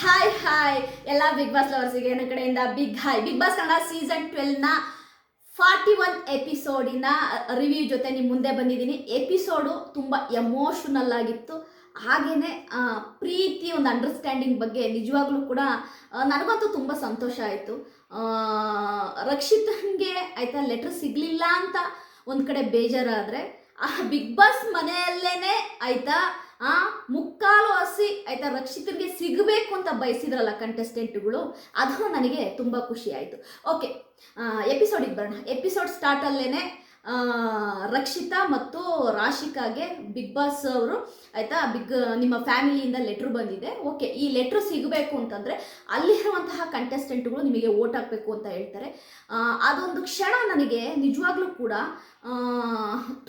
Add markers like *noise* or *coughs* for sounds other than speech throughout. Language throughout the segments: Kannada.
ಹಾಯ್ ಹಾಯ್ ಎಲ್ಲ ಬಿಗ್ ಬಾಸ್ ಲವರ್ಸಿಗೆ ನನ್ನ ಕಡೆಯಿಂದ big hi Bigg Boss Kannada season ಟ್ವೆಲ್ನ forty one ಎಪಿಸೋಡಿನ ರಿವ್ಯೂ ಜೊತೆ ನಿಮ್ಮ ಮುಂದೆ ಬಂದಿದ್ದೀನಿ. ಎಪಿಸೋಡು ತುಂಬ ಎಮೋಷನಲ್ ಆಗಿತ್ತು. ಹಾಗೆಯೇ ಪ್ರೀತಿ, ಒಂದು ಅಂಡರ್ಸ್ಟ್ಯಾಂಡಿಂಗ್ ಬಗ್ಗೆ ನಿಜವಾಗ್ಲೂ ಕೂಡ ನನಗಂತೂ ತುಂಬ ಸಂತೋಷ ಆಯಿತು. ರಕ್ಷಿತನ್ಗೆ ಆಯಿತಾ ಲೆಟ್ರ್ ಸಿಗಲಿಲ್ಲ ಅಂತ ಒಂದು ಕಡೆ ಬೇಜಾರಾದರೆ, ಆ ಬಿಗ್ ಬಾಸ್ ಮನೆಯಲ್ಲೇ ಆಯಿತಾ ಆ ಮುಕ್ಕಾಲು ಹಸಿ ಆಯ್ತಾ ರಕ್ಷಿತರಿಗೆ ಸಿಗಬೇಕು ಅಂತ ಬಯಸಿದ್ರಲ್ಲ ಕಂಟೆಸ್ಟೆಂಟ್ಗಳು ಅದು ನನಗೆ ತುಂಬ ಖುಷಿ ಆಯಿತು. ಓಕೆ ಎಪಿಸೋಡಿಗೆ ಬರೋಣ. ಎಪಿಸೋಡ್ ಸ್ಟಾರ್ಟಲ್ಲೇ ರಕ್ಷಿತಾ ಮತ್ತು ರಾಶಿಕಾಗೆ ಬಿಗ್ ಬಾಸ್ ಅವರು ಆಯಿತಾ ಬಿಗ್ ನಿಮ್ಮ ಫ್ಯಾಮಿಲಿಯಿಂದ ಲೆಟ್ರ್ ಬಂದಿದೆ. ಓಕೆ ಈ ಲೆಟ್ರ್ ಸಿಗಬೇಕು ಅಂತಂದರೆ ಅಲ್ಲಿರುವಂತಹ ಕಂಟೆಸ್ಟೆಂಟ್ಗಳು ನಿಮಗೆ ಓಟ್ ಹಾಕಬೇಕು ಅಂತ ಹೇಳ್ತಾರೆ. ಅದೊಂದು ಕ್ಷಣ ನನಗೆ ನಿಜವಾಗ್ಲೂ ಕೂಡ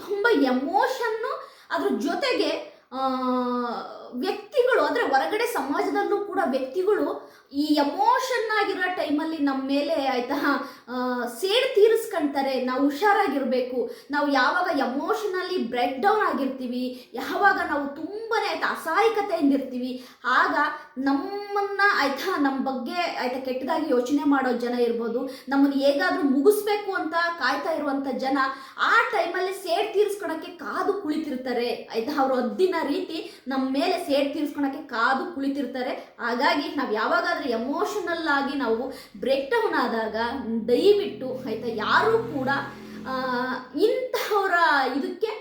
ತುಂಬ ಎಮೋಷನ್ನು ಅದ್ರ ಜೊತೆಗೆ ವ್ಯಕ್ತಿಗಳು, ಅಂದರೆ ಹೊರಗಡೆ ಸಮಾಜದಲ್ಲೂ ಕೂಡ ವ್ಯಕ್ತಿಗಳು ಈ ಎಮೋಷನ್ ಆಗಿರೋ ಟೈಮಲ್ಲಿ ನಮ್ಮ ಮೇಲೆ ಆಯ್ತಾ ಸೇಡ್ ತೀರಿಸ್ಕೊಂತಾರೆ. ನಾವು ಹುಷಾರಾಗಿರಬೇಕು. ನಾವು ಯಾವಾಗ ಎಮೋಷನಲ್ಲಿ ಬ್ರೇಕ್ ಡೌನ್ ಆಗಿರ್ತೀವಿ, ಯಾವಾಗ ನಾವು ತುಂಬಾ ಆಯ್ತಾ ಅಸಹಾಯಕತೆಯಿಂದ ಇರ್ತೀವಿ, ಆಗ ನಮ್ಮನ್ನ ಆಯ್ತಾ ನಮ್ಮ ಬಗ್ಗೆ ಆಯ್ತಾ ಕೆಟ್ಟದಾಗಿ ಯೋಚನೆ ಮಾಡೋ ಜನ ಇರ್ಬೋದು, ನಮ್ಮನ್ನು ಹೇಗಾದ್ರೂ ಮುಗಿಸ್ಬೇಕು ಅಂತ ಕಾಯ್ತಾ ಇರುವಂತ ಜನ ಆ ಟೈಮಲ್ಲಿ ಸೇಡ್ ತೀರಿಸ್ಕೊಳಕ್ಕೆ ಕಾದು ಕುಳಿತಿರ್ತಾರೆ. ಆಯ್ತಾ, ಅವ್ರ ಹದ್ದಿನ ರೀತಿ ನಮ್ಮ ಮೇಲೆ ಸೇಡ್ ತೀರಿಸ್ಕೊಳಕ್ಕೆ ಕಾದು ಕುಳಿತಿರ್ತಾರೆ. ಹಾಗಾಗಿ ನಾವು ಯಾವಾಗಾದ್ರೂ ಎಮೋಷನಲ್ ಆಗಿ ನಾವು ಬ್ರೇಕ್ ಡೌನ್ ಆದಾಗ ದಯವಿಟ್ಟು ಆಯ್ತಾ ಯಾರೂ ಕೂಡ ಇಂಥವರ ಇದಕ್ಕೆ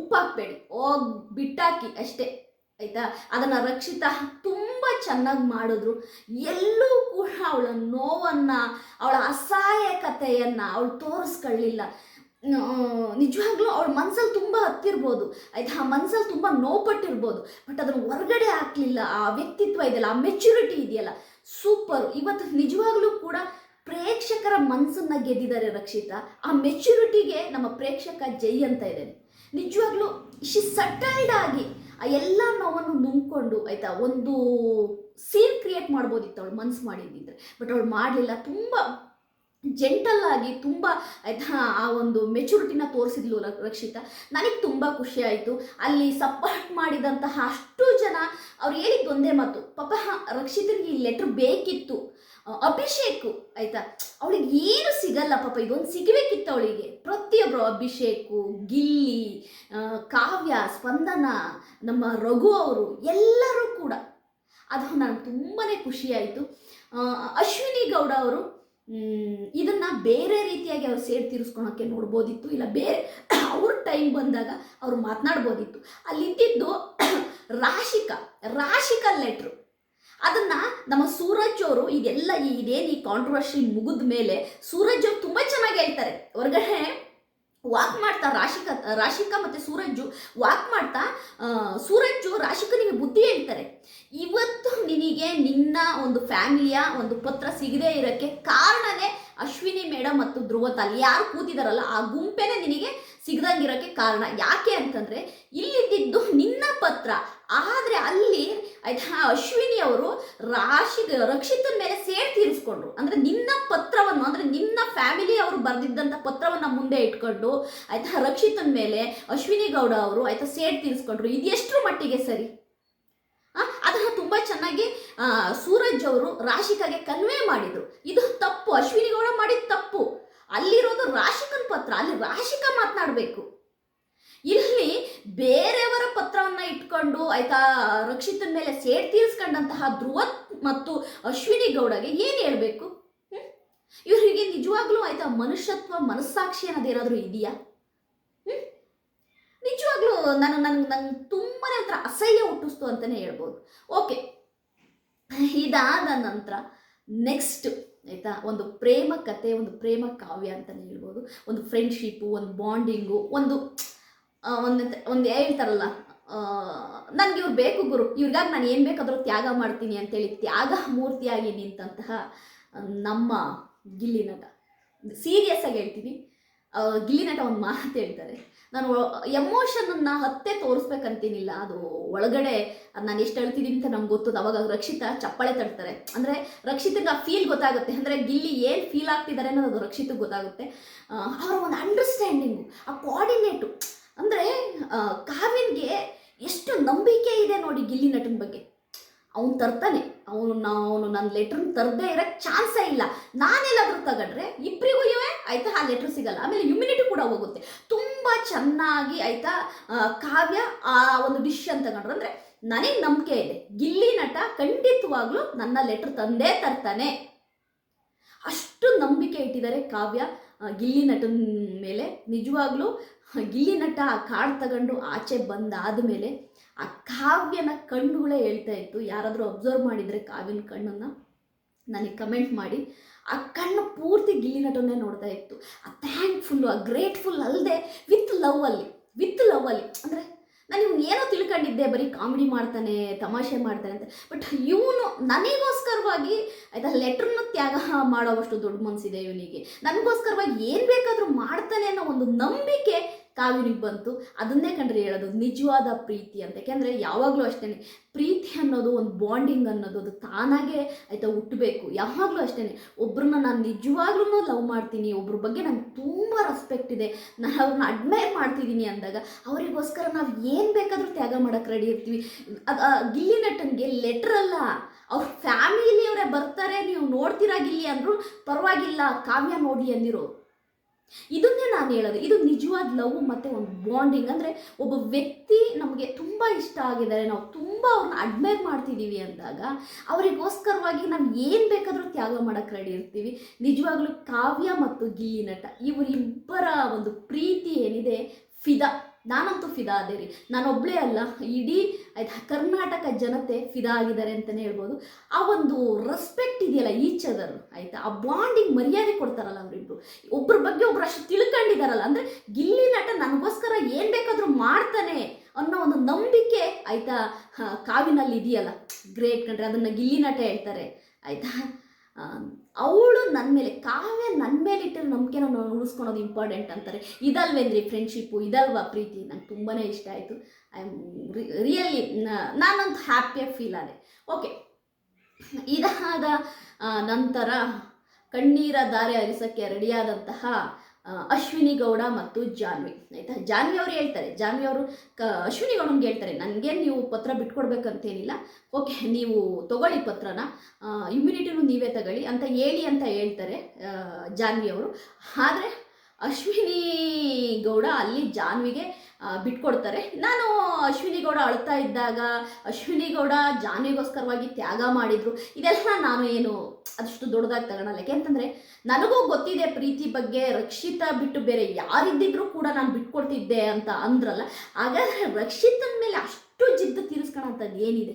ಉಪ್ಪಾಕ್ಬೇಡಿ. ಹೋಗ್ ಬಿಟ್ಟಾಕಿ ಅಷ್ಟೇ. ಆಯ್ತಾ? ಅದನ್ನು ರಕ್ಷಿತ ತುಂಬ ಚೆನ್ನಾಗಿ ಮಾಡಿದ್ರು. ಎಲ್ಲೂ ಕೂಡ ಅವಳ ನೋವನ್ನು, ಅವಳ ಅಸಹಾಯಕತೆಯನ್ನು ಅವಳು ತೋರಿಸ್ಕೊಳ್ಳಿಲ್ಲ. ನಿಜವಾಗ್ಲೂ ಅವಳ ಮನ್ಸಲ್ಲಿ ತುಂಬ ಹತ್ತಿರ್ಬೋದು. ಆಯ್ತಾ? ಆ ಮನ್ಸಲ್ಲಿ ತುಂಬ ನೋಪಟ್ಟಿರ್ಬೋದು ಬಟ್ ಅದನ್ನು ಹೊರಗಡೆ ಹಾಕ್ಲಿಲ್ಲ. ಆ ವ್ಯಕ್ತಿತ್ವ ಇದೆಯಲ್ಲ, ಆ ಮೆಚುರಿಟಿ ಇದೆಯಲ್ಲ ಸೂಪರ್ ಇವತ್ತು ನಿಜವಾಗ್ಲೂ ಕೂಡ ಪ್ರೇಕ್ಷಕರ ಮನಸ್ಸನ್ನ ಗೆದ್ದಿದ್ದಾರೆ ರಕ್ಷಿತಾ. ಆ ಮೆಚುರಿಟಿಗೆ ನಮ್ಮ ಪ್ರೇಕ್ಷಕ ಜೈ ಅಂತ ಇದ್ದೇನೆ ನಿಜವಾಗ್ಲೂ ಶಿ ಸಟಲ್ಡ್ ಆಗಿ ಎಲ್ಲ ನೋವನ್ನು ನುಂಗ್ಕೊಂಡು ಆಯ್ತಾ ಒಂದು ಸೀನ್ ಕ್ರಿಯೇಟ್ ಮಾಡ್ಬೋದಿತ್ತು ಅವಳು ಮನ್ಸು ಮಾಡಿದ್ದಿದ್ರೆ. ಬಟ್ ಅವಳು ಮಾಡಲಿಲ್ಲ. ತುಂಬ ಜೆಂಟಲ್ ಆಗಿ ತುಂಬ ಆಯ್ತಾ ಆ ಒಂದು ಮೆಚುರಿಟಿನ ತೋರಿಸಿದ್ಲು ರಕ್ಷಿತ. ನನಗೆ ತುಂಬ ಖುಷಿ ಆಯಿತು. ಅಲ್ಲಿ ಸಪೋರ್ಟ್ ಮಾಡಿದಂತಹ ಅಷ್ಟು ಜನ ಅವ್ರು ಹೇಳಿದ್ದು ಒಂದೇ ಮಾತು. ಪಾಪ ರಕ್ಷಿತನಿಗೆ ಈ ಲೆಟ್ರ್ ಬೇಕಿತ್ತು. ಅಭಿಷೇಕು, ಆಯ್ತಾ? ಅವಳಿಗೆ ಏನು ಸಿಗಲ್ಲ ಪಾಪ, ಇದೊಂದು ಸಿಗಬೇಕಿತ್ತು ಅವಳಿಗೆ. ಪ್ರತಿಯೊಬ್ಬರು ಅಭಿಷೇಕು, ಗಿಲ್ಲಿ ಕಾವ್ಯ, ಸ್ಪಂದನ, ನಮ್ಮ ರಘು ಅವರು ಎಲ್ಲರೂ ಕೂಡ. ಅದು ನನಗೆ ತುಂಬಾ ಖುಷಿಯಾಯಿತು. ಅಶ್ವಿನಿ ಗೌಡ ಅವರು ಇದನ್ನ ಬೇರೆ ರೀತಿಯಾಗಿ ಅವ್ರು ಸೇರಿ ತೀರಿಸ್ಕೊಳಕ್ಕೆ ನೋಡ್ಬೋದಿತ್ತು, ಇಲ್ಲ ಬೇರೆ *coughs* ಅವ್ರ ಟೈಮ್ ಬಂದಾಗ ಅವ್ರು ಮಾತನಾಡ್ಬೋದಿತ್ತು. ಅಲ್ಲಿದ್ದಿದ್ದು *coughs* ರಾಶಿಕಾ ರಾಶಿಕಾ ಲೆಟ್ರು ಅದನ್ನ ನಮ್ಮ ಸೂರಜ್ ಅವರು ಇದೆಲ್ಲ ಇದೇನು ಈ ಕಾಂಟ್ರವರ್ಷಿ ಮುಗಿದ ಮೇಲೆ ಸೂರಜ್ ಅವರು ತುಂಬಾ ಚೆನ್ನಾಗಿ ಹೇಳ್ತಾರೆ. ಹೊರಗಡೆ ವಾಕ್ ಮಾಡ್ತಾ ರಾಶಿಕಾ ರಾಶಿಕ ಮತ್ತು ಸೂರಜ್ಜು ವಾಕ್ ಮಾಡ್ತಾ ಆ, ಸೂರಜ್ಜು ರಾಶಿಕನಿಗೆ ಬುದ್ಧಿ ಹೇಳ್ತಾರೆ. ಇವತ್ತು ನಿನಗೆ ನಿನ್ನ ಒಂದು ಫ್ಯಾಮಿಲಿಯ ಒಂದು ಪತ್ರ ಸಿಗದೇ ಇರೋಕ್ಕೆ ಕಾರಣನೇ ಅಶ್ವಿನಿ ಮೇಡಮ್ ಮತ್ತು ಧ್ರುವತ. ಅಲ್ಲಿ ಯಾರು ಕೂತಿದಾರಲ್ಲ ಆ ಗುಂಪೇನೆ ನಿನಗೆ ಸಿಗದಂಗಿರೋಕ್ಕೆ ಕಾರಣ. ಯಾಕೆ ಅಂತಂದರೆ ಇಲ್ಲಿದ್ದಿದ್ದು ನಿನ್ನ ಪತ್ರ. ಅಲ್ಲಿ ಆಯ್ತಾ? ಅಶ್ವಿನಿ ಅವರು ರಾಶಿ ರಕ್ಷಿತನ ಮೇಲೆ ಸೇರ್ ತೀರಿಸ್ಕೊಂಡ್ರು. ಅಂದ್ರೆ ನಿನ್ನ ಪತ್ರವನ್ನು, ಅಂದ್ರೆ ನಿನ್ನ ಫ್ಯಾಮಿಲಿ ಅವರು ಬರೆದಿದ್ದಂಥ ಪತ್ರವನ್ನು ಮುಂದೆ ಇಟ್ಕೊಂಡು, ಆಯ್ತಾ? ರಕ್ಷಿತನ ಮೇಲೆ ಅಶ್ವಿನಿ ಗೌಡ ಅವರು, ಆಯ್ತಾ ಸೇರ್ ತೀರಿಸ್ಕೊಂಡ್ರು. ಇದು ಎಷ್ಟರ ಮಟ್ಟಿಗೆ ಸರಿ? ಅದನ್ನ ತುಂಬ ಚೆನ್ನಾಗಿ ಸೂರಜ್ ಅವರು ರಾಶಿಕಾಗೆ ಕನ್ವೆ ಮಾಡಿದ್ರು. ಇದು ತಪ್ಪು. ಅಶ್ವಿನಿ ಗೌಡ ಮಾಡಿದ ತಪ್ಪು. ಅಲ್ಲಿರೋದು ರಾಶಿಕನ್ ಪತ್ರ. ಅಲ್ಲಿ ರಾಶಿಕಾ ಮಾತನಾಡಬೇಕು. ಇಲ್ಲಿ ಬೇರೆಯವರ ಪತ್ರವನ್ನ ಇಟ್ಕೊಂಡು ಆಯ್ತಾ ರಕ್ಷಿತನ ಮೇಲೆ ಸೇಡ್ ತೀರಿಸ್ಕೊಂಡಂತಹ ಧ್ರುವ ಮತ್ತು ಅಶ್ವಿನಿ ಗೌಡಗೆ ಏನು ಹೇಳಬೇಕು? ಇವರಿಗೆ ನಿಜವಾಗ್ಲೂ ಆಯ್ತಾ ಮನುಷ್ಯತ್ವ ಮನಸ್ಸಾಕ್ಷಿ ಅನ್ನೋದೇನಾದರೂ ಇದೆಯಾ? ನಿಜವಾಗ್ಲೂ ನಾನು ನನ್ಗೆ ನಂಗೆ ತುಂಬಾ ಹತ್ರ ಅಸಹ್ಯ ಹುಟ್ಟಿಸ್ತು ಅಂತಲೇ ಹೇಳ್ಬೋದು. ಓಕೆ. ಇದಾದ ನಂತರ ನೆಕ್ಸ್ಟ್ ಆಯಿತಾ ಒಂದು ಪ್ರೇಮ ಕತೆ, ಒಂದು ಪ್ರೇಮ ಕಾವ್ಯ ಅಂತಲೇ ಹೇಳ್ಬೋದು. ಒಂದು ಫ್ರೆಂಡ್ಶಿಪ್ಪು ಒಂದು ಬಾಂಡಿಂಗು ಒಂದು ಒಂದು ಒಂದು ಹೇಳ್ತಾರಲ್ಲ ನನಗೆ ಇವ್ರು ಬೇಕು ಗುರು, ಇವ್ರಿಗಾಗಿ ನಾನು ಏನು ಬೇಕಾದರೂ ತ್ಯಾಗ ಮಾಡ್ತೀನಿ ಅಂತೇಳಿ ತ್ಯಾಗ ಮೂರ್ತಿಯಾಗಿ ನಿಂತಹ ನಮ್ಮ ಗಿಲ್ಲಿನಟ ಸೀರಿಯಸ್ ಆಗಿ ಹೇಳ್ತೀನಿ. ಗಿಲ್ಲಿನಟ ಗಿಲ್ಲಿ ನಟ ಒಂದು ಮಾತು ಹೇಳ್ತಾರೆ. ನಾನು ಎಮೋಷನನ್ನು ಹತ್ತೆ ತೋರಿಸ್ಬೇಕಂತೇನಿಲ್ಲ, ಅದು ಒಳಗಡೆ ನಾನು ಎಷ್ಟು ಹೇಳ್ತೀನಿ ಅಂತ ನಮ್ಗೆ ಗೊತ್ತದ, ಅವಾಗ ರಕ್ಷಿತ ಚಪ್ಪಾಳೆ ತಡ್ತಾರೆ. ಅಂದರೆ ರಕ್ಷಿತಗೆ ಆ ಫೀಲ್ ಗೊತ್ತಾಗುತ್ತೆ. ಅಂದರೆ ಗಿಲ್ಲಿ ಏನು ಫೀಲ್ ಆಗ್ತಿದ್ದಾರೆ ಅನ್ನೋದು ರಕ್ಷಿತಗೆ ಗೊತ್ತಾಗುತ್ತೆ. ಅವರ ಒಂದು ಅಂಡರ್ಸ್ಟ್ಯಾಂಡಿಂಗು ಆ ಕೋಆರ್ಡಿನೇಟು ಅಂದರೆ ಕಾವ್ಯನ್ಗೆ ಎಷ್ಟು ನಂಬಿಕೆ ಇದೆ ನೋಡಿ ಗಿಲ್ಲಿ ನಟನ ಬಗ್ಗೆ. ಅವನು ತರ್ತಾನೆ. ಅವನು ಅವನು ನನ್ನ ಲೆಟ್ರನ್ನ ತರದೇ ಇರೋಕ್ಕೆ ಚಾನ್ಸೇ ಇಲ್ಲ. ನಾನೆಲ್ಲಾದ್ರೂ ತಗೊಂಡ್ರೆ ಇಬ್ಬರಿಗೂ ಇವೆ, ಆಯ್ತಾ? ಆ ಲೆಟ್ರ್ ಸಿಗಲ್ಲ. ಆಮೇಲೆ ಇಮ್ಯುನಿಟಿ ಕೂಡ ಹೋಗುತ್ತೆ. ತುಂಬ ಚೆನ್ನಾಗಿ ಆಯ್ತಾ ಕಾವ್ಯ ಆ ಒಂದು ಡಿಸಿಷನ್ ತಗೊಂಡ್ರು. ಅಂದರೆ ನನಗೆ ನಂಬಿಕೆ ಇದೆ. ಗಿಲ್ಲಿ ನಟ ಖಂಡಿತವಾಗ್ಲೂ ನನ್ನ ಲೆಟ್ರ್ ತಂದೇ ತರ್ತಾನೆ. ಅಷ್ಟು ನಂಬಿಕೆ ಇಟ್ಟಿದ್ದಾರೆ ಕಾವ್ಯ. ಗಿಲ್ಲಿ ನಟನ ಮೇಲೆ ನಿಜವಾಗ್ಲೂ ಗಿಲ್ಲಿ ನಟ ಆ ಕಾರ್ಡ್ ತಗೊಂಡು ಆಚೆ ಬಂದಾದ ಮೇಲೆ ಆ ಕಾವ್ಯನ ಕಣ್ಣುಗಳೇ ಹೇಳ್ತಾ ಇತ್ತು. ಯಾರಾದರೂ ಅಬ್ಸರ್ವ್ ಮಾಡಿದರೆ ಕಾವ್ಯನ ಕಣ್ಣನ್ನು ನನಗೆ ಕಮೆಂಟ್ ಮಾಡಿ. ಆ ಕಣ್ಣು ಪೂರ್ತಿ ಗಿಲ್ಲಿ ನಟನ್ನೇ ನೋಡ್ತಾ ಇತ್ತು. ಆ ಥ್ಯಾಂಕ್ಫುಲ್ಲು ಆ ಗ್ರೇಟ್ಫುಲ್ ಅಲ್ಲದೆ ವಿತ್ ಲವ್ ಅಲ್ಲಿ ವಿತ್ ಲವ್ ಅಲ್ಲಿ. ಅಂದರೆ ನಾನು ಇವ್ನು ಏನೋ ತಿಳ್ಕೊಂಡಿದ್ದೆ, ಬರೀ ಕಾಮಿಡಿ ಮಾಡ್ತಾನೆ, ತಮಾಷೆ ಮಾಡ್ತಾನೆ ಅಂತ. ಬಟ್ ಇವನು ನನಗೋಸ್ಕರವಾಗಿ, ಆಯ್ತಾ, ಲೆಟ್ರನ್ನು ತ್ಯಾಗ ಮಾಡೋವಷ್ಟು ದೊಡ್ಡ ಮನಸ್ಸಿದೆ ಇವನಿಗೆ. ನನಗೋಸ್ಕರವಾಗಿ ಏನು ಬೇಕಾದರೂ ಮಾಡ್ತಾನೆ ಅನ್ನೋ ಒಂದು ನಂಬಿಕೆ ಕಾವ್ಯನಿಗೆ ಬಂತು. ಅದನ್ನೇ ಕಂಡ್ರೆ ಹೇಳೋದು, ನಿಜವಾದ ಪ್ರೀತಿ ಅಂತ. ಯಾಕೆಂದರೆ ಯಾವಾಗಲೂ ಅಷ್ಟೇ ಪ್ರೀತಿ ಅನ್ನೋದು ಒಂದು ಬಾಂಡಿಂಗ್ ಅನ್ನೋದು, ಅದು ತಾನಾಗೆ ಆಯಿತಾ ಹುಟ್ಟಬೇಕು. ಯಾವಾಗಲೂ ಅಷ್ಟೇ ಒಬ್ರನ್ನ ನಾನು ನಿಜವಾಗ್ಲೂ ಲವ್ ಮಾಡ್ತೀನಿ, ಒಬ್ರ ಬಗ್ಗೆ ನಂಗೆ ತುಂಬ ರೆಸ್ಪೆಕ್ಟ್ ಇದೆ, ನಾನು ಅವ್ರನ್ನ ಅಡ್ಮೈರ್ ಮಾಡ್ತಿದ್ದೀನಿ ಅಂದಾಗ, ಅವರಿಗೋಸ್ಕರ ನಾವು ಏನು ಬೇಕಾದರೂ ತ್ಯಾಗ ಮಾಡೋಕ್ಕೆ ರೆಡಿ ಇರ್ತೀವಿ. ಅದು ಗಿಲ್ಲಿ ನಟನ್ಗೆ ಲೆಟ್ರ್ ಅಲ್ಲ. ಅವ್ರ ಫ್ಯಾಮಿಲಿಯವರೇ ಬರ್ತಾರೆ, ನೀವು ನೋಡ್ತೀರಾ ಗಿಲ್ಲಿ ಅಂದರು, ಪರವಾಗಿಲ್ಲ, ಕಾವ್ಯ ನೋಡಿ ಅಂದಿರೋ. ಇದನ್ನೇ ನಾನು ಹೇಳೋದು. ಇದು ನಿಜವಾದ ಲವ್ ಮತ್ತು ಒಂದು ಬಾಂಡಿಂಗ್ ಅಂದರೆ ಒಬ್ಬ ವ್ಯಕ್ತಿ ನಮಗೆ ತುಂಬ ಇಷ್ಟ ಆಗಿದ್ದಾರೆ. ನಾವು ತುಂಬ ಅವ್ರನ್ನ ಅಡ್ಮೈರ್ ಮಾಡ್ತಿದ್ದೀವಿ ಅಂದಾಗ ಅವರಿಗೋಸ್ಕರವಾಗಿ ನಾವು ಏನು ಬೇಕಾದರೂ ತ್ಯಾಗ ಮಾಡೋಕ್ಕೆ ರೆಡಿ ಇರ್ತೀವಿ. ನಿಜವಾಗ್ಲೂ ಕಾವ್ಯ ಮತ್ತು ಗಿಲ್ಲಿ ನಟ ಇವರಿಬ್ಬರ ಒಂದು ಪ್ರೀತಿ ಏನಿದೆ? ಫಿದಾ. ನಾನಂತೂ ಫಿದಾ ಅದೇ ರೀ. ನಾನೊಬ್ಬಳೇ ಅಲ್ಲ, ಇಡೀ ಆಯ್ತಾ ಕರ್ನಾಟಕ ಜನತೆ ಫಿದಾ ಆಗಿದ್ದಾರೆ ಅಂತಲೇ ಹೇಳ್ಬೋದು. ಆ ಒಂದು ರೆಸ್ಪೆಕ್ಟ್ ಇದೆಯಲ್ಲ ಈಚ್ ಅದರ್ ಆಯ್ತಾ? ಆ ಬಾಂಡಿಂಗ್ ಮರ್ಯಾದೆ ಕೊಡ್ತಾರಲ್ಲ ಅವರಿಬ್ರು ಒಬ್ಬರ ಬಗ್ಗೆ ಒಬ್ರು ಅಷ್ಟು ತಿಳ್ಕೊಂಡಿದಾರಲ್ಲ, ಅಂದರೆ ಗಿಲ್ಲಿ ನಟ ನನಗೋಸ್ಕರ ಏನು ಬೇಕಾದರೂ ಮಾಡ್ತಾನೆ ಅನ್ನೋ ಒಂದು ನಂಬಿಕೆ, ಆಯ್ತಾ? ಕಾವಿನಲ್ಲಿ ಇದೆಯಲ್ಲ. ಗ್ರೇಟ್ ಕಂಡ್ರೆ ಅದನ್ನು ಗಿಲ್ಲಿ ನಟ ಹೇಳ್ತಾರೆ, ಆಯ್ತಾ? ಅವಳು ನನ್ನ ಮೇಲೆ ಕಾವ್ಯ ನನ್ನ ಮೇಲೆ ಇಟ್ಟಿರೋ ನಂಬಿಕೆನ ನಾನು ಉಳಿಸ್ಕೊಳೋದು ಇಂಪಾರ್ಟೆಂಟ್ ಅಂತಾರೆ. ಇದಲ್ವೇನ್ರಿ ಫ್ರೆಂಡ್ಶಿಪ್ಪು ಇದಲ್ವಾ ಪ್ರೀತಿ? ನಂಗೆ ತುಂಬಾ ಇಷ್ಟ ಆಯಿತು. ಐ ಆಮ್ ರಿಯಲಿ ನಾನಂತೂ ಹ್ಯಾಪಿಯಾಗಿ ಫೀಲ್ ಆದೆ. ಓಕೆ ಇದಾದ ನಂತರ ಕಣ್ಣೀರ ದಾರಿ ಹರಿಸೋಕ್ಕೆ ರೆಡಿಯಾದಂತಹ ಅಶ್ವಿನಿ ಗೌಡ ಮತ್ತು ಜಾನ್ವಿ, ಆಯಿತಾ? ಜಾನ್ವಿ ಅವರು ಹೇಳ್ತಾರೆ. ಜಾನ್ವಿ ಅವರು ಕ, ಅಶ್ವಿನಿ ಗೌಡಂಗೆ ಹೇಳ್ತಾರೆ. ನನಗೆ ನೀವು ಪತ್ರ ಬಿಟ್ಕೊಡ್ಬೇಕಂತೇನಿಲ್ಲ. ಓಕೆ, ನೀವು ತಗೊಳ್ಳಿ ಪತ್ರನ. ಇಮ್ಯುನಿಟಿನೂ ನೀವೇ ತಗೊಳ್ಳಿ ಅಂತ ಹೇಳಿ ಅಂತ ಹೇಳ್ತಾರೆ ಜಾನ್ವಿ ಅವರು. ಆದರೆ ಅಶ್ವಿನಿ ಗೌಡ ಅಲ್ಲಿ ಜಾನ್ವಿಗೆ ಬಿಟ್ಕೊಡ್ತಾರೆ. ನಾನು ಅಶ್ವಿನಿ ಗೌಡ ಅಳ್ತಾ ಇದ್ದಾಗ ಅಶ್ವಿನಿ ಗೌಡ ಜಾನ್ವಿಗೋಸ್ಕರವಾಗಿ ತ್ಯಾಗ ಮಾಡಿದ್ರು. ಇದೆಲ್ಲ ನಾನು ಏನು ಅದಷ್ಟು ದೊಡ್ಡದಾಗಿ ತಗೊಳಲ್ಲ. ಯಾಕೆಂತಂದರೆ ನನಗೂ ಗೊತ್ತಿದೆ ಪ್ರೀತಿ ಬಗ್ಗೆ, ರಕ್ಷಿತಾ ಬಿಟ್ಟು ಬೇರೆ ಯಾರಿದ್ದಿದ್ರು ಕೂಡ ನಾನು ಬಿಟ್ಕೊಡ್ತಿದ್ದೆ ಅಂತ ಅಂದ್ರಲ್ಲ. ಹಾಗಾದರೆ ರಕ್ಷಿತನ ಮೇಲೆ ಅಷ್ಟು ಜಿದ್ದು ತೀರಿಸ್ಕೊಳ್ಳೋಂಥದ್ದು ಏನಿದೆ?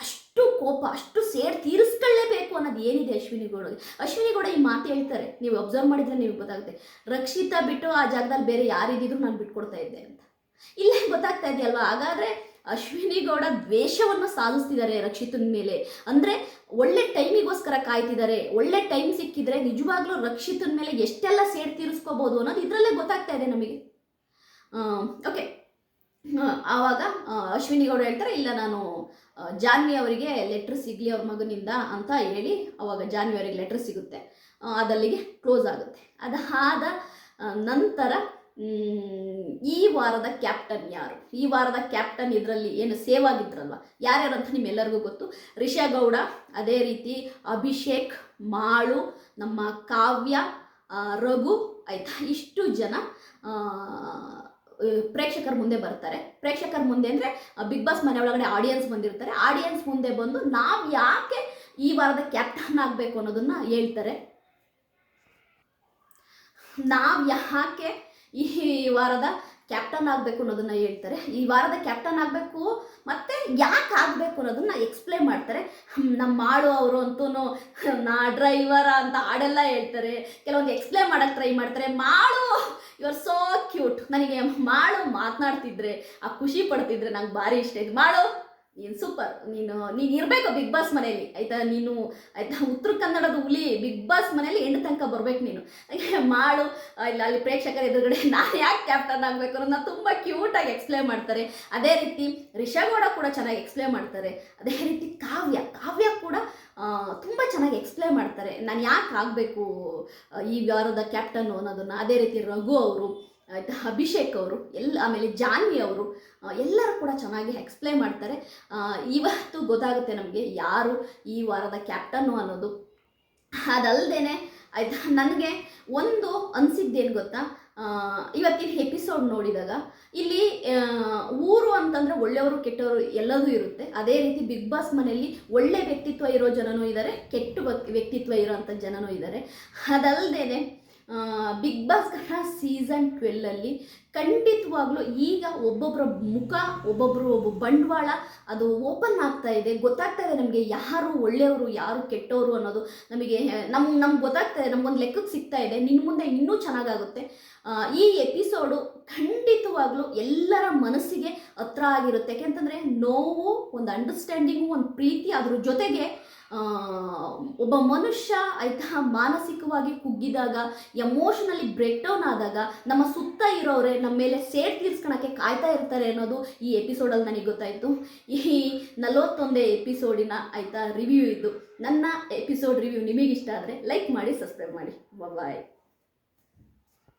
ಅಷ್ಟು ಕೋಪ, ಅಷ್ಟು ಸೇರ್ ತೀರಿಸ್ಕೊಳ್ಳೇಬೇಕು ಅನ್ನೋದು ಏನಿದೆ ಅಶ್ವಿನಿ ಗೌಡಗೆ? ಅಶ್ವಿನಿ ಗೌಡ ಈ ಮಾತು ಹೇಳ್ತಾರೆ. ನೀವು ಅಬ್ಸರ್ವ್ ಮಾಡಿದ್ರೆ ನಿಮಗೆ ಗೊತ್ತಾಗುತ್ತೆ. ರಕ್ಷಿತಾ ಬಿಟ್ಟು ಆ ಜಾಗದಲ್ಲಿ ಬೇರೆ ಯಾರಿದ್ದಿದ್ರು ನಾನು ಬಿಟ್ಕೊಡ್ತಾ ಇದ್ದೆ ಅಂತ. ಇಲ್ಲೇ, ಗೊತ್ತಾಗ್ತಾ ಇದೆಯಲ್ವಾ? ಹಾಗಾದ್ರೆ ಅಶ್ವಿನಿ ಗೌಡ ದ್ವೇಷವನ್ನು ಸಾಧಿಸ್ತಿದ್ದಾರೆ ರಕ್ಷಿತನ ಮೇಲೆ. ಅಂದರೆ ಒಳ್ಳೆ ಟೈಮಿಗೋಸ್ಕರ ಕಾಯ್ತಿದ್ದಾರೆ. ಒಳ್ಳೆ ಟೈಮ್ ಸಿಕ್ಕಿದ್ರೆ ನಿಜವಾಗ್ಲೂ ರಕ್ಷಿತನ ಮೇಲೆ ಎಷ್ಟೆಲ್ಲ ಸೇಡ್ ತೀರಿಸ್ಕೋಬೋದು ಅನ್ನೋದು ಇದರಲ್ಲೇ ಗೊತ್ತಾಗ್ತಾ ಇದೆ ನಮಗೆ. ಓಕೆ ಆವಾಗ ಅಶ್ವಿನಿ ಗೌಡ ಹೇಳ್ತಾರೆ, ಇಲ್ಲ, ನಾನು ಜಾನ್ವಿ ಅವರಿಗೆ ಲೆಟ್ರ್ ಸಿಗಲಿ ಅವ್ರ ಮಗನಿಂದ ಅಂತ ಹೇಳಿ ಅವಾಗ ಜಾನ್ವಿ ಅವರಿಗೆ ಲೆಟ್ರ್ ಸಿಗುತ್ತೆ. ಅದಲ್ಲಿಗೆ ಕ್ಲೋಸ್ ಆಗುತ್ತೆ. ಅದಾದ ನಂತರ ಈ ವಾರದ ಕ್ಯಾಪ್ಟನ್ ಯಾರು? ಈ ವಾರದ ಕ್ಯಾಪ್ಟನ್ ಇದರಲ್ಲಿ ಏನು ಸೇವ್ ಆಗಿದ್ರಲ್ವ ಯಾರ್ಯಾರು ಅಂತ ನಿಮ್ಮೆಲ್ಲರಿಗೂ ಗೊತ್ತು. ರಿಷಾ ಗೌಡ, ಅದೇ ರೀತಿ ಅಭಿಷೇಕ್, ಮಾಳು, ನಮ್ಮ ಕಾವ್ಯ ರಘು, ಆಯ್ತಾ? ಇಷ್ಟು ಜನ ಪ್ರೇಕ್ಷಕರ ಮುಂದೆ ಬರ್ತಾರೆ. ಪ್ರೇಕ್ಷಕರ ಮುಂದೆ ಅಂದರೆ ಬಿಗ್ ಬಾಸ್ ಮನೆ ಒಳಗಡೆ ಆಡಿಯನ್ಸ್ ಬಂದಿರ್ತಾರೆ. ಆಡಿಯನ್ಸ್ ಮುಂದೆ ಬಂದು ನಾವು ಯಾಕೆ ಈ ವಾರದ ಕ್ಯಾಪ್ಟನ್ ಆಗಬೇಕು ಅನ್ನೋದನ್ನ ಹೇಳ್ತಾರೆ. ನಾವು ಯಾಕೆ ಈ ವಾರದ ಕ್ಯಾಪ್ಟನ್ ಆಗಬೇಕು ಅನ್ನೋದನ್ನ ಹೇಳ್ತಾರೆ. ಈ ವಾರದ ಕ್ಯಾಪ್ಟನ್ ಆಗಬೇಕು ಮತ್ತೆ ಯಾಕೆ ಆಗಬೇಕು ಅನ್ನೋದನ್ನ ಎಕ್ಸ್ಪ್ಲೈನ್ ಮಾಡ್ತಾರೆ. ನಮ್ಮ ಮಾಡು ಅವರು ಅಂತೂ ನಾ ಡ್ರೈವರ ಅಂತ ಹಾಡೆಲ್ಲ ಹೇಳ್ತಾರೆ. ಕೆಲವೊಂದು ಎಕ್ಸ್ಪ್ಲೈನ್ ಮಾಡೋಕ್ಕೆ ಟ್ರೈ ಮಾಡ್ತಾರೆ. ಮಾಡು ಯು ಆರ್ ಸೋ ಕ್ಯೂಟ್ ನನಗೆ ಮಾಡು ಮಾತನಾಡ್ತಿದ್ರೆ, ಆ ಖುಷಿ ಪಡ್ತಿದ್ರೆ ನಂಗೆ ಭಾರಿ ಇಷ್ಟ ಇದು ಮಾಡು. ನೀನು ಸೂಪರ್ ನೀನು ನೀನು ಇರಬೇಕು ಬಿಗ್ ಬಾಸ್ ಮನೆಯಲ್ಲಿ. ಆಯಿತಾ? ನೀನು, ಆಯ್ತಾ? ಉತ್ತರ ಕನ್ನಡದ ಹುಲಿ ಬಿಗ್ ಬಾಸ್ ಮನೇಲಿ ಎಂಟು ತನಕ ಬರ್ಬೇಕು ನೀನು. ಮಾಡು. ಇಲ್ಲ, ಅಲ್ಲಿ ಪ್ರೇಕ್ಷಕರ ಎದುರುಗಡೆ *laughs* ನಾನು ಯಾಕೆ ಕ್ಯಾಪ್ಟನ್ ಆಗಬೇಕು ಅನ್ನೋದನ್ನ ತುಂಬ ಕ್ಯೂಟಾಗಿ ಎಕ್ಸ್ಪ್ಲೇನ್ ಮಾಡ್ತಾರೆ. ಅದೇ ರೀತಿ ರಿಷಾಗೌಡ ಕೂಡ ಚೆನ್ನಾಗಿ ಎಕ್ಸ್ಪ್ಲೇನ್ ಮಾಡ್ತಾರೆ. ಅದೇ ರೀತಿ ಕಾವ್ಯ ಕಾವ್ಯ ಕೂಡ ತುಂಬ ಚೆನ್ನಾಗಿ ಎಕ್ಸ್ಪ್ಲೇನ್ ಮಾಡ್ತಾರೆ. ನಾನು ಯಾಕೆ ಆಗಬೇಕು ಈ ವಾರದ ಕ್ಯಾಪ್ಟನ್ ಅನ್ನೋದನ್ನು? ಅದೇ ರೀತಿ ರಘು ಅವರು. ಆಯಿತಾ? ಅಭಿಷೇಕ್ ಅವರು ಎಲ್ಲ ಆಮೇಲೆ ಜಾನ್ವಿ ಅವರು ಎಲ್ಲರೂ ಕೂಡ ಚೆನ್ನಾಗಿ ಎಕ್ಸ್ಪ್ಲೈನ್ ಮಾಡ್ತಾರೆ. ಇವತ್ತು ಗೊತ್ತಾಗುತ್ತೆ ನಮಗೆ ಯಾರು ಈ ವಾರದ ಕ್ಯಾಪ್ಟನ್ನು ಅನ್ನೋದು. ಅದಲ್ಲದೆ ಆಯ್ತಾ? ನನಗೆ ಒಂದು ಅನಿಸಿದ್ದೇನು ಗೊತ್ತಾ? ಇವತ್ತಿನ ಎಪಿಸೋಡ್ ನೋಡಿದಾಗ, ಇಲ್ಲಿ ಊರು ಅಂತಂದರೆ ಒಳ್ಳೆಯವರು, ಕೆಟ್ಟವರು ಎಲ್ಲದೂ ಇರುತ್ತೆ. ಅದೇ ರೀತಿ ಬಿಗ್ ಬಾಸ್ ಮನೆಯಲ್ಲಿ ಒಳ್ಳೆ ವ್ಯಕ್ತಿತ್ವ ಇರೋ ಜನನೂ ಇದ್ದಾರೆ ಕೆಟ್ಟ ವ್ಯಕ್ತಿ- ವ್ಯಕ್ತಿತ್ವ ಇರೋಂಥ ಜನನೂ ಇದ್ದಾರೆ ಅದಲ್ಲದೆ ಬಿಗ್ ಬಾಸ್ ಕನ್ನಡ ಸೀಸನ್ ಟ್ವೆಲ್ಲಲ್ಲಿ ಖಂಡಿತವಾಗ್ಲೂ ಈಗ ಒಬ್ಬೊಬ್ಬರ ಮುಖ ಒಬ್ಬೊಬ್ಬರು ಒಬ್ಬ ಬಂಡವಾಳ ಅದು ಓಪನ್ ಆಗ್ತಾ ಇದೆ. ಗೊತ್ತಾಗ್ತಾ ಇದೆ ನಮಗೆ ಯಾರು ಒಳ್ಳೆಯವರು, ಯಾರು ಕೆಟ್ಟವರು ಅನ್ನೋದು ನಮಗೆ ನಮ್ಮ ನಮ್ಗೆ ಗೊತ್ತಾಗ್ತಾ ಇದೆ. ನಮ್ಗೊಂದು ಲೆಕ್ಕಕ್ಕೆ ಸಿಗ್ತಾ ಇದೆ. ನಿನ್ನ ಮುಂದೆ ಇನ್ನೂ ಚೆನ್ನಾಗಾಗುತ್ತೆ. ಈ ಎಪಿಸೋಡು ಖಂಡಿತವಾಗ್ಲೂ ಎಲ್ಲರ ಮನಸ್ಸಿಗೆ ಹತ್ರ ಆಗಿರುತ್ತೆ. ಯಾಕೆಂತಂದರೆ ನೋವು, ಒಂದು ಅಂಡರ್ಸ್ಟ್ಯಾಂಡಿಂಗು ಒಂದು ಪ್ರೀತಿ ಅದ್ರ ಜೊತೆಗೆ ಒಬ್ಬ ಮನುಷ್ಯ ಆಯ್ತಾ ಮಾನಸಿಕವಾಗಿ ಕುಗ್ಗಿದಾಗ ಎಮೋಷನಲಿ ಬ್ರೇಕ್ ಡೌನ್ ಆದಾಗ, ನಮ್ಮ ಸುತ್ತ ಇರೋರೆ ನಮ್ಮ ಮೇಲೆ ಸೇರ್ ತೀರ್ಸ್ಕೊಳಕ್ಕೆ ಕಾಯ್ತಾ ಇರ್ತಾರೆ ಅನ್ನೋದು ಈ ಎಪಿಸೋಡಲ್ಲಿ ನನಗೆ ಗೊತ್ತಾಯಿತು. ಈ ನಲವತ್ತೊಂದೇ ಎಪಿಸೋಡಿನ ಆಯ್ತಾ ರಿವ್ಯೂ ಇದು. ನನ್ನ ಎಪಿಸೋಡ್ ರಿವ್ಯೂ ನಿಮಗಿಷ್ಟ ಆದರೆ ಲೈಕ್ ಮಾಡಿ ಸಬ್ಸ್ಕ್ರೈಬ್ ಮಾಡಿ. ಬಾಯ್